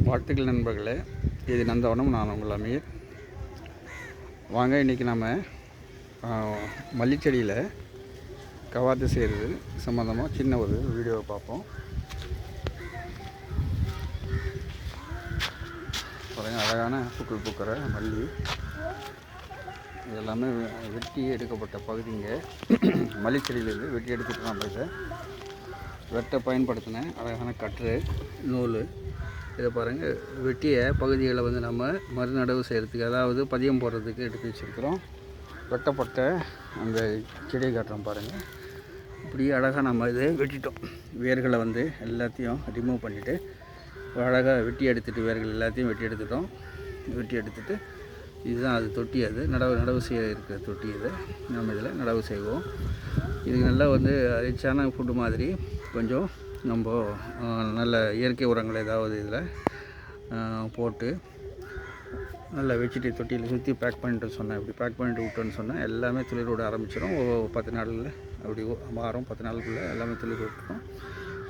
வாழ்த்துக்கள் நண்பர்களே. இது நந்தவனம் நான் உங்கள் அமீர். வாங்க இன்றைக்கி நம்ம மல்லிச்செடியில் கவாத்து செய்கிறது சம்மந்தமாக சின்ன ஒரு வீடியோவை பார்ப்போம். அழகான பூக்கள் பூக்கிற மல்லி. இதெல்லாமே வெட்டி எடுக்கப்பட்ட பகுதிங்க. மல்லிச்செடியிலேருந்து வெட்டி எடுத்துட்டு நம்ம இதை வெட்ட பயன்படுத்தின அழகான கற்று நூல். இதை பாருங்கள் வெட்டிய பகுதிகளை வந்து நம்ம மறுநடவு செய்கிறதுக்கு அதாவது பதியம் போடுறதுக்கு எடுத்து வச்சுருக்கிறோம். வெட்டப்பட்ட அந்த செடியை காட்டுறோம் பாருங்கள் இப்படி அழகாக நம்ம இதை வெட்டிட்டோம். வேர்களை வந்து எல்லாத்தையும் ரிமூவ் பண்ணிவிட்டு அழகாக வெட்டி எடுத்துகிட்டு வேர்கள் எல்லாத்தையும் வெட்டி எடுத்துட்டோம். வெட்டி எடுத்துகிட்டு இதுதான் அது தொட்டி அது. நடவு நடவு செய்ய இருக்கிற தொட்டி இது. நம்ம இதில் நடவு செய்வோம். இதுக்கு நல்லா வந்து ரிச்சான ஃபுட்டு மாதிரி. கொஞ்சம் நம்ம நல்ல இயற்கை உரங்கள் ஏதாவது இதில் போட்டு நல்லா வச்சுட்டு தொட்டியில் சுற்றி பேக் பண்ணிட்டு சொன்னேன். இப்படி பேக் பண்ணிட்டு விட்டோன்னு சொன்னால் எல்லாமே துளிர் விட ஆரம்பிச்சிடும் ஒரு பத்து நாளில் அப்படி வாரம் பத்து நாளுக்குள்ளே எல்லாமே துளிர் விட்டுரும்.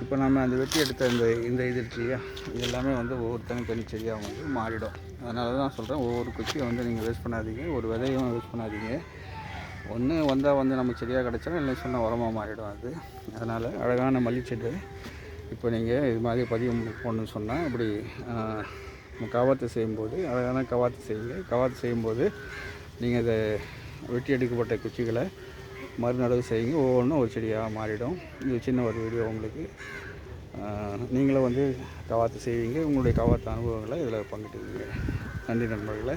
இப்போ நம்ம அந்த வெட்டி எடுத்த இந்த இந்த இது இருக்கு இல்லையா? இது எல்லாமே வந்து ஒவ்வொரு தனித்தனி செடியாக வந்து மாறிடும். அதனால தான் சொல்கிறேன் ஒவ்வொரு குச்சியும் வந்து நீங்கள் வேஸ்ட் பண்ணாதீங்க. ஒரு விதையும் வேஸ்ட் பண்ணாதீங்க. ஒன்று வந்தால் வந்து நம்ம செடியாக கிடச்சா இல்லை சொன்னால் உரமாக மாறிடும் அது. அதனால் அழகான மல்லிச்செடி. இப்போ நீங்கள் இது மாதிரி பதிவு போடணும்னு சொன்னால் இப்படி கவாத்து செய்யும்போது அழகான கவாத்து செய்யுங்க. கவாத்து செய்யும்போது நீங்கள் இதை வெட்டி எடுக்கப்பட்ட குச்சிகளை மறுநடவு செய்யுங்க. ஒவ்வொன்றும் ஒரு செடியாக மாறிடும். இது சின்ன ஒரு வீடியோ உங்களுக்கு. நீங்களும் வந்து கவாத்து செய்வீங்க. உங்களுடைய கவாத்து அனுபவங்களை இதில் பங்கிட்டுவீங்க நன்றி நண்பர்களை.